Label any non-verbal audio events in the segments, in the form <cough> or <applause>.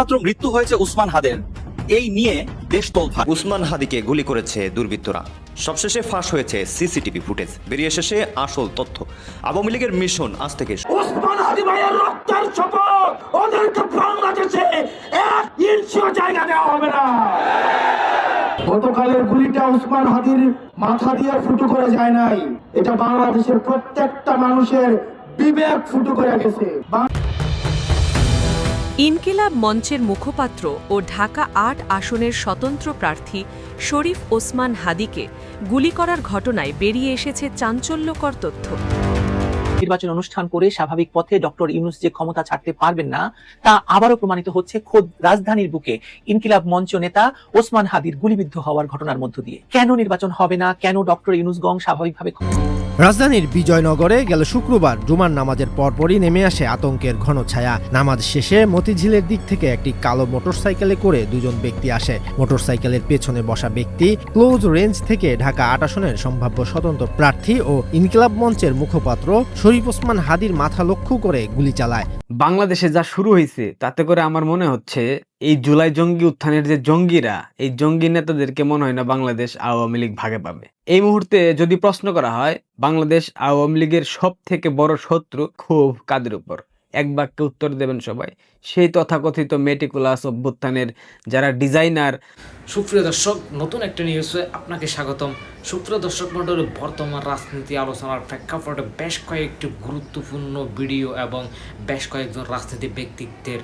মাত্র মৃত্যু হয়েছে উসমান হাদের। এই নিয়ে দেশ তোলফার উসমান হাদিকে গুলি করেছে দুর্বৃত্তরা। সবশেষে ফাঁস হয়েছে সিসিটিভি ফুটেজ। বেরিয়ে এসেছে আসল তথ্য। আওয়ামী লীগের মিশন আজ থেকে ওসমান হাদি ভাইয়ের রক্তের শপথ! ওদেরকে বাংলাদেশে এক ইঞ্চিও জায়গা দেওয়া হবে না। গতকালের গুলিটা উসমান হাদির মাথা দিয়ে ফুটো করে যায় নাই। এটা বাংলাদেশের প্রত্যেকটা মানুষের বিবেক ফুটো করে গেছে। ইনকিলাব মঞ্চের মুখপাত্র ও ঢাকা আট আসনের স্বতন্ত্র প্রার্থী শরীফ ওসমান হাদিকে গুলি করার ঘটনায় বেরিয়ে এসেছে চাঞ্চল্যকর তথ্য। নির্বাচন অনুষ্ঠান করে স্বাভাবিক পথে ডক্টর ইউনুস যে ক্ষমতা ছাড়তে পারবেন না, তা আবারও প্রমাণিত হচ্ছে খোদ রাজধানীর বুকে। ইনকিলাব মঞ্চ নেতা ওসমান হাদির গুলিবিদ্ধ হওয়ার ঘটনার মধ্য দিয়ে। কেন নির্বাচন হবে না? কেন ডক্টর ইউনুস গং স্বাভাবিকভাবে রাজধানীর বিজয়নগরে গেল শুক্রবার, জুমার নামাজের পরপরই নেমে আসে আতঙ্কের ঘন ছায়া। নামাজ শেষে মতিঝিলের দিক থেকে একটি কালো মোটরসাইকেলে করে দুজন ব্যক্তি আসে। মোটরসাইকেলের পেছনে বসা ব্যক্তি ক্লোজ রেঞ্জ থেকে ঢাকা আট আসনের সম্ভাব্য স্বতন্ত্র প্রার্থী ও ইনকিলাব মঞ্চের মুখপাত্র শরীফ ওসমান হাদির মাথা লক্ষ্য করে গুলি চালায়। বাংলাদেশে যা শুরু হয়েছে, তাতে করে আমার মনে হচ্ছে এই জুলাই জঙ্গি উত্থানের যে জঙ্গিরা, এই জঙ্গি নেতাদেরকে মনে হয় না বাংলাদেশ আওয়ামী লীগ ভাগে পাবে। এই মুহূর্তে যদি প্রশ্ন করা হয়, বাংলাদেশ আওয়ামী লীগের সব থেকে বড় শত্রু খুব কাদের উপর? এক বাক্যে উত্তর দেবেন সবাই। সেই তথাকথিত মেটিকুলাস অভ্যুত্থানের যারা ডিজাইনার। সুপ্রিয় দর্শক, নতুন একটা নিউজে আপনাকে স্বাগতম। সুপ্রিয় দর্শক মণ্ডলী, বর্তমান রাজনীতি আলোচনার প্রেক্ষাপটে বেশ কয়েকটি গুরুত্বপূর্ণ ভিডিও এবং বেশ কয়েকজন রাজনীতি ব্যক্তিত্বের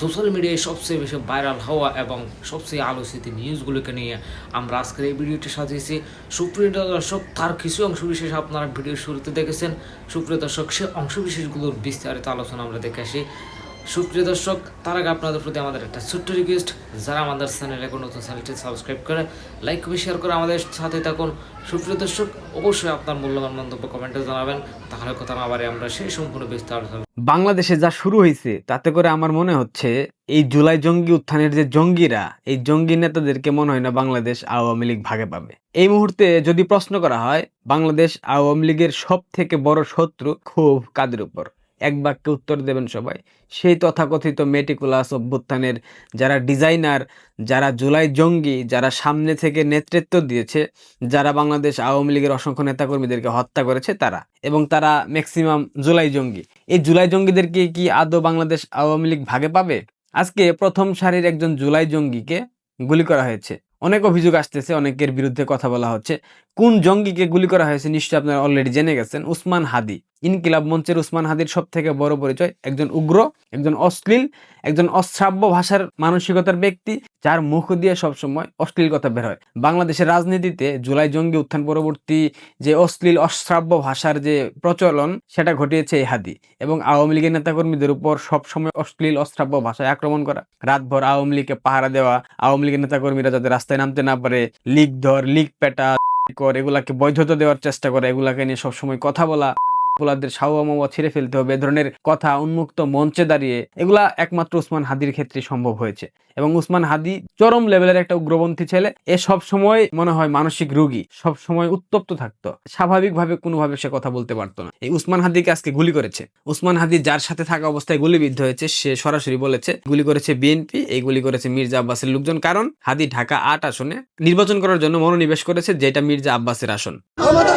সোশ্যাল মিডিয়ায় সবচেয়ে বেশি ভাইরাল হওয়া এবং সবচেয়ে আলোচিত নিউজগুলোকে নিয়ে আমরা আজকের এই ভিডিওটি সাজিয়েছি। সুপ্রিয় দর্শক, তার কিছু অংশ বিশেষ আপনারা ভিডিওর শুরুতে দেখেছেন। সুপ্রিয় দর্শক, সে অংশবিশেষগুলোর বিস্তারিত আলোচনা আমরা দেখে আসি। সুপ্রিয় দর্শক, তার আগে আপনাদের প্রতি আমাদের একটা ছোট্ট রিকোয়েস্ট যারা আমাদের চ্যানেলে কোনো নতুন চ্যানেলটি সাবস্ক্রাইব করে লাইক করে শেয়ার করে আমাদের সাথে থাকুন। সুপ্রিয় দর্শক, অবশ্যই আপনার মূল্যবান মন্তব্য কমেন্টে জানাবেন। তাহলে কথা না বারে আমরা সেই সম্পূর্ণ বিস্তারিত বাংলাদেশে যা শুরু হয়েছে, তাতে করে আমার মনে হচ্ছে, এই জুলাই জঙ্গি উত্থানের যে জঙ্গিরা, এই জঙ্গি নেতাদেরকে মনে হয় না বাংলাদেশ আওয়ামী লীগ ভাগে পাবে। এই মুহূর্তে যদি প্রশ্ন করা হয়, বাংলাদেশ আওয়ামী লীগের সব থেকে বড় শত্রু খুব কাদের উপর? এক বাক্যে উত্তর দেবেন সবাই। সেই তথাকথিত মেটিকুলাস অভ্যুত্থানের যারা ডিজাইনার, যারা জুলাই জঙ্গি, যারা সামনে থেকে নেতৃত্ব দিয়েছে, যারা বাংলাদেশ আওয়ামী লীগের অসংখ্য নেতাকর্মীদেরকে হত্যা করেছে তারা, এবং তারা ম্যাক্সিমাম জুলাই জঙ্গি। এই জুলাই জঙ্গিদেরকে কি আদৌ বাংলাদেশ আওয়ামী লীগ ভাগে পাবে? আজকে প্রথম সারির একজন জুলাই জঙ্গিকে গুলি করা হয়েছে। অনেক অভিযোগ আসতেছে, অনেকের বিরুদ্ধে কথা বলা হচ্ছে। কোন জঙ্গিকে গুলি করা হয়েছে নিশ্চয়ই আপনারা অলরেডি জেনে গেছেন, উসমান হাদি। ইনকিলাব মঞ্চের উসমান হাদির সব থেকে বড় পরিচয়। একজন উগ্র, একজন অশ্লীল, একজন অশ্রাব্য ভাষার মানসিকতার ব্যক্তি যার মুখ দিয়ে সবসময় অশ্লীল কথা বের হয়। বাংলাদেশের রাজনীতিতে জুলাই জঙ্গি উত্থান পরবর্তী যে অশ্লীল, অশ্রাব্য ভাষার যে প্রচলন, সেটা ঘটিয়েছে এই হাদি এবং আওয়ামী লীগের নেতাকর্মীদের উপর সবসময় অশ্লীল, অশ্রাব্য ভাষায় আক্রমণ করা। রাতভর আওয়ামী লীগকে পাহারা দেওয়া, আওয়ামী লীগের নেতাকর্মীরা যাতে রাস্তায় নামতে না পারে লিগ ধর লিগ পেটা কর, এগুলাকে বৈধতা দেওয়ার চেষ্টা করে, এগুলাকে নিয়ে সবসময় কথা বলা। পোলাদের সাওয়া মাওয়া ছিঁড়ে ফেলতে হবে, এ ধরনের কথা উন্মুক্ত মঞ্চে দাঁড়িয়ে, এগুলা একমাত্র উসমান হাদির ক্ষেত্রে সম্ভব হয়েছে। এবং উসমান হাদি চরম লেভেলের একটা উগ্রপন্থী ছেলে, এ সব সময় মনে হয় মানসিক রোগী সব সময় উত্তপ্ত থাকতো। স্বাভাবিকভাবে কোনোভাবে সে কথা বলতে পারতো না। এই উসমান হাদিকে আজকে গুলি করেছে। উসমান হাদি যার সাথে থাকা অবস্থায় গুলিবিদ্ধ হয়েছে, সে সরাসরি বলেছে, গুলি করেছে বিএনপি এই গুলি করেছে মির্জা আব্বাসের লোকজন। কারণ হাদি ঢাকা আট আসনে নির্বাচন করার জন্য মনোনিবেশ করেছে, যেটা মির্জা আব্বাসের আসন। আমাদের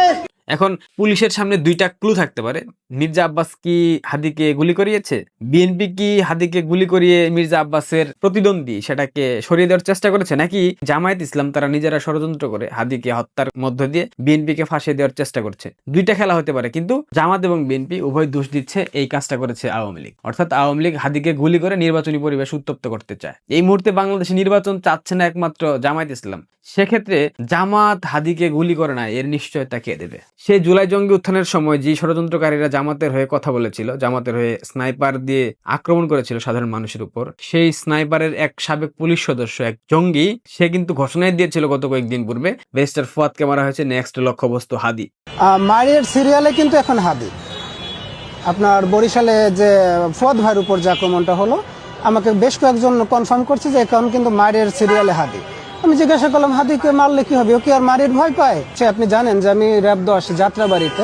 এখন পুলিশের সামনে দুইটা ক্লু থাকতে পারে। মির্জা আব্বাস কি হাদিকে গুলি করিয়েছে? বিএনপি কি হাদিকে গুলি করিয়ে মির্জা আব্বাসের প্রতিদ্বন্দ্বী সেটাকে সরিয়ে দেওয়ার চেষ্টা করেছে? নাকি জামায়াত ইসলাম তারা নিজেরা ষড়যন্ত্র করে হাদিকে হত্যার মধ্য দিয়ে বিএনপি কে ফাঁসিয়ে দেওয়ার চেষ্টা করছে? দুইটা খেলা হতে পারে, কিন্তু জামাত এবং বিএনপি উভয় দোষ দিচ্ছে এই কাজটা করেছে আওয়ামী লীগ। অর্থাৎ আওয়ামী লীগ হাদিকে গুলি করে নির্বাচনী পরিবেশ উত্তপ্ত করতে চায়। এই মুহূর্তে বাংলাদেশে নির্বাচন চাচ্ছে না একমাত্র জামায়াত ইসলাম। সেক্ষেত্রে জামাত হাদিকে গুলি করে না, এর নিশ্চয়তা কে দেবে? সে জুলাই জঙ্গি উত্থানের সময় যে ষড়যন্ত্রকারীরা জামাতের হয়ে কথা বলেছিল, জামাতের হয়ে স্নাইপার দিয়ে আক্রমণ করেছিল সাধারণ মানুষের উপর, সেই স্নাইপারের এক সাবেক পুলিশ সদস্য, এক জঙ্গি, সে কিন্তু ঘোষণায় দিয়েছিল গত কয়েকদিন পূর্বে, বেস্টার ফুয়াদকে মারা হয়েছে নেক্সট লক্ষ্যবস্তু হাদি। মারিয়ার সিরিয়ালে কিন্তু এখন হাদি। আপনার বরিশালে যে ফুয়াদ ভাইয়ের উপর যে আক্রমণটা হলো, আমাকে বেশ কয়েকজন কনফার্ম করছে যে এখন কিন্তু মারিয়ার সিরিয়ালে হাদি। আমি জিজ্ঞাসা করলাম হাদিকে মারলে কি হবে? ও কি আর মারির ভয় পায়? সে, আপনি জানেন যে আমি র্যাব দশ যাত্রাবাড়িতে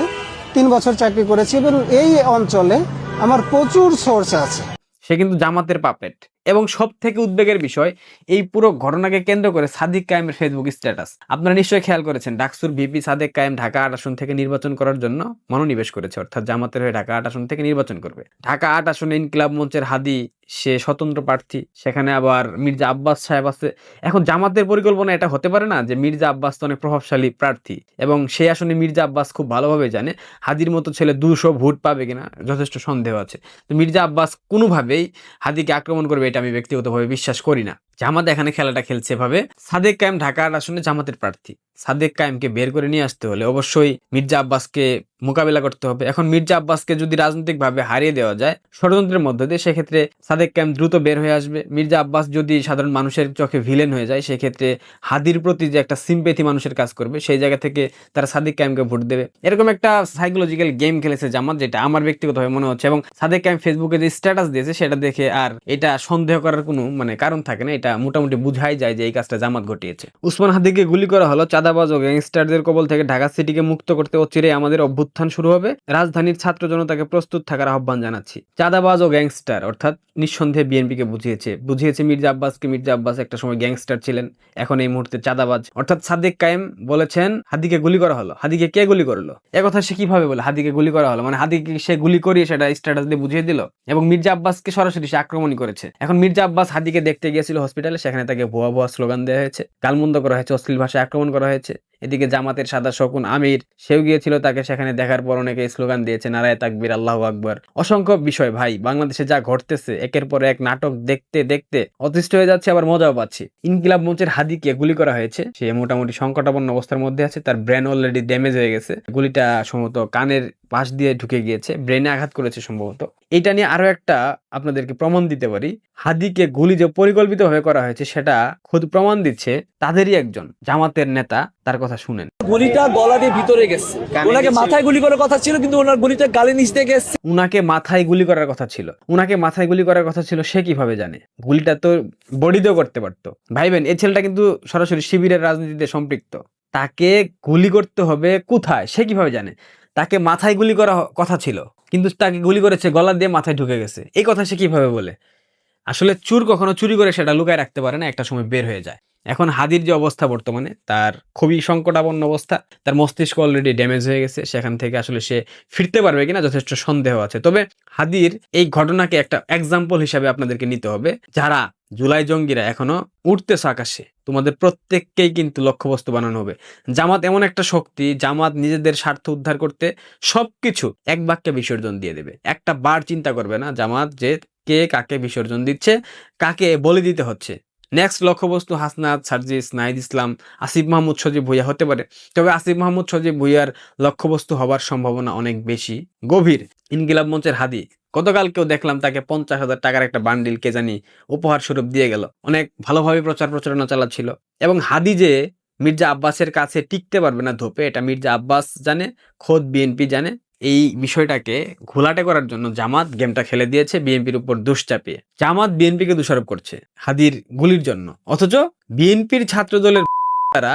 তিন বছর চাকরি করেছি এবং এই অঞ্চলে আমার প্রচুর সোর্স আছে। সে কিন্তু জামাতের পাপেট। এবং সব থেকে উদ্বেগের বিষয়, এই পুরো ঘটনাকে কেন্দ্র করে সাদিক কায়েমের ফেসবুক স্ট্যাটাস। আপনারা নিশ্চয়ই খেয়াল করেছেন, ডাকসুর ভিপি সাদেক কায়েম ঢাকা আট আসন থেকে নির্বাচন করার জন্য মনোনিবেশ করেছে, অর্থাৎ জামাতের হয়ে ঢাকা আট আসন থেকে নির্বাচন করবে। ঢাকা আট আসনে ইনকিলাব মঞ্চের হাদি সে স্বতন্ত্র প্রার্থী। সেখানে আবার মির্জা আব্বাস সাহেব আছে। এখন জামাতের পরিকল্পনা এটা হতে পারে না যে মির্জা আব্বাস তো অনেক প্রভাবশালী প্রার্থী এবং সেই আসনে মির্জা আব্বাস খুব ভালোভাবে জানে। হাদির মতো ছেলে দুশো ভোট পাবে কিনা যথেষ্ট সন্দেহ আছে। তো মির্জা আব্বাস কোনোভাবেই হাদিকে আক্রমণ করবে এটা আমি ব্যক্তিগতভাবে বিশ্বাস করি না। জামাত এখানে খেলাটা খেলছে এভাবে। সাদেক কায়েম ঢাকার আসনে জামাতের প্রার্থী। সাদেক কায়েমকে বের করে নিয়ে আসতে হলে অবশ্যই মির্জা আব্বাসকে মোকাবেলা করতে হবে। এখন মির্জা আব্বাসকে যদি রাজনৈতিকভাবে হারিয়ে দেওয়া যায়, ষড়যন্ত্রের মধ্য দিয়ে সেক্ষেত্রে সাদেক কায়েম দ্রুত বের হয়ে আসবে। মির্জা আব্বাস যদি সাধারণ মানুষের চোখে ভিলেন হয়ে যায়, সেক্ষেত্রে হাদির প্রতি যে একটা সিম্পেথি মানুষের কাজ করবে, সেই জায়গা থেকে তারা সাদিক ক্যাম্পকে ভোট দেবে। এরকম একটা সাইকোলজিক্যাল গেম খেলেছে জামাত, যেটা আমার ব্যক্তিগতভাবে মনে হচ্ছে এবং সাদেক ক্যাম্প ফেসবুকে যে স্ট্যাটাস দিয়েছে, সেটা দেখে আর এটা সন্দেহ করার কোনো মানে কারণ থাকে না, এটা মোটামুটি বুঝাই যায় যে এই কাজটা জামাত ঘটিয়েছে। উসমান হাদিকে গুলি করা হলো চাঁদাবাজ ও গ্যাংস্টারদের কবল থেকে ঢাকা সিটিকে মুক্ত করতে অচিরে আমাদের অভ্যুত্থান শুরু হবে। রাজধানীর ছাত্র জনতাকে প্রস্তুত থাকার আহ্বান জানাচ্ছি। চাঁদাবাজ ও গ্যাংস্টার, অর্থাৎ নিঃসন্দেহে বিএনপিকে বুঝিয়েছে। বুঝিয়েছে মির্জা আব্বাসকে। মির্জা আব্বাস একটা সময় গ্যাংস্টার ছিলেন। এখন এই মুহূর্তে চাঁদাবাজ। অর্থাৎ সাদেক কায়েম বলেছেন, হাদিকে গুলি করা হলো। হাদিকে কে গুলি করল? একথা সে কীভাবে বলে? হাদিকে গুলি করা হলো? মানে হাদিকে সে গুলি করিয়ে সেটা স্ট্যাটাস দিয়ে বুঝিয়ে দিল? এবং মির্জা আব্বাসকে সরাসরি সে আক্রমণই করেছে। এখন মির্জা আব্বাস হাদিকে দেখতে গিয়েছিল হসপিটালে সেখানে তাকে ভুয়া ভুয়া স্লোগান দেওয়া হয়েছে। গালমন্দ করা হয়েছে, অশ্লীল ভাষায় আক্রমণ করা হয়েছে। এদিকে জামাতের সাদা শকুন আমির, সেও গিয়েছিল তাকে, সেখানে দেখার পর অনেকে স্লোগান দিয়েছে, নারায় তাকবির, আল্লাহ আকবর। অসংখ্য বিষয়, ভাই, বাংলাদেশে যা ঘটতেছে, একের পর এক নাটক দেখতে দেখতে অতিষ্ঠ হয়ে যাচ্ছে, আবার মজাও পাচ্ছি। ইনকিলাব মঞ্চের হাদিকে গুলি করা হয়েছে, সে মোটামুটি সংকটাপন্ন অবস্থার মধ্যে আছে, তার ব্রেন অলরেডি ড্যামেজ হয়ে গেছে। গুলিটা সম্ভবত কানের পাশ দিয়ে ঢুকে গিয়েছে ব্রেনে আঘাত করেছে সম্ভবত। এটা নিয়ে আরও একটা আপনাদেরকে প্রমাণ দিতে পারি। হাদিকে গুলি যে পরিকল্পিতভাবে করা হয়েছে সেটা খুদ প্রমাণ দিচ্ছে তাদেরই একজন জামাতের নেতা তার কথা শুনেন। গুলিটা গলা দিয়ে ভিতরে গেছে। ওনাকে মাথায় গুলি করার কথা ছিল কিন্তু ওনার গুলিটা গালে নিচ দিয়ে গেছে উনাকে মাথায় গুলি করার কথা ছিল। উনাকে মাথায় গুলি করার কথা ছিল সে কীভাবে জানে? গুলিটা তো বডিতেও করতে পারতো। ভাইবেন এই ছেলেটা কিন্তু সরাসরি শিবিরের রাজনীতিতে সম্পৃক্ত। তাকে গুলি করতে হবে কোথায়? সে কীভাবে জানে? তাকে মাথায় গুলি করা কথা ছিল, কিন্তু তাকে গুলি করেছে, গলা দিয়ে মাথায় ঢুকে গেছে। এই কথা সে কীভাবে বলে? আসলে চুর কখনো চুরি করে সেটা লুকায় রাখতে পারে না, একটা সময় বের হয়ে যায়। এখন হাদির যে অবস্থা বর্তমানে, তার খুবই সংকটাপন্ন অবস্থা। তার মস্তিষ্ক অলরেডি ড্যামেজ হয়ে গেছে, সেখান থেকে আসলে সে ফিরতে পারবে কিনা যথেষ্ট সন্দেহ আছে। তবে হাদির এই ঘটনাকে একটা এক্সাম্পল হিসাবে আপনাদেরকে নিতে হবে, যারা জুলাই জঙ্গিরা এখনও উঠতেছে আকাশে। তোমাদের প্রত্যেককেই কিন্তু লক্ষ্যবস্তু বানানো হবে। জামাত এমন একটা শক্তি, জামাত নিজেদের স্বার্থ উদ্ধার করতে সবকিছু এক বাক্যে বিসর্জন দিয়ে দেবে। একটা বার চিন্তা করবে না জামাত যে কে কাকে বিসর্জন দিচ্ছে, কাকে বলে দিতে হচ্ছে। নেক্সট লক্ষ্যবস্তু হাসনাত, সার্জিস, নাহিদ ইসলাম, আসিফ মাহমুদ সজীব ভুইয়া হতে পারে। তবে আসিফ মাহমুদ সজীব ভুইয়ার লক্ষ্যবস্তু হবার সম্ভাবনা অনেক বেশি গভীর। ইনকিলাব মঞ্চের হাদি গতকালকেও দেখলাম তাকে পঞ্চাশ হাজার টাকার একটা বান্ডিল, কে জানি উপহার স্বরূপ দিয়ে গেল। অনেক ভালোভাবে প্রচার প্রচারণা চালাচ্ছিল। এবং হাদি যে মির্জা আব্বাসের কাছে টিকতে পারবে না ধোপে, এটা মির্জা আব্বাস জানে, খোদ বিএনপি জানে, এই বিষয়টাকে ঘোলাটে করার জন্য জামাত গেমটা খেলে দিয়েছে, বিএনপির উপর দোষ চাপিয়ে। জামাত বিএনপিকে দোষারোপ করছে হাদির গুলির জন্য। অথচ বিএনপির ছাত্র দলের <laughs> তারা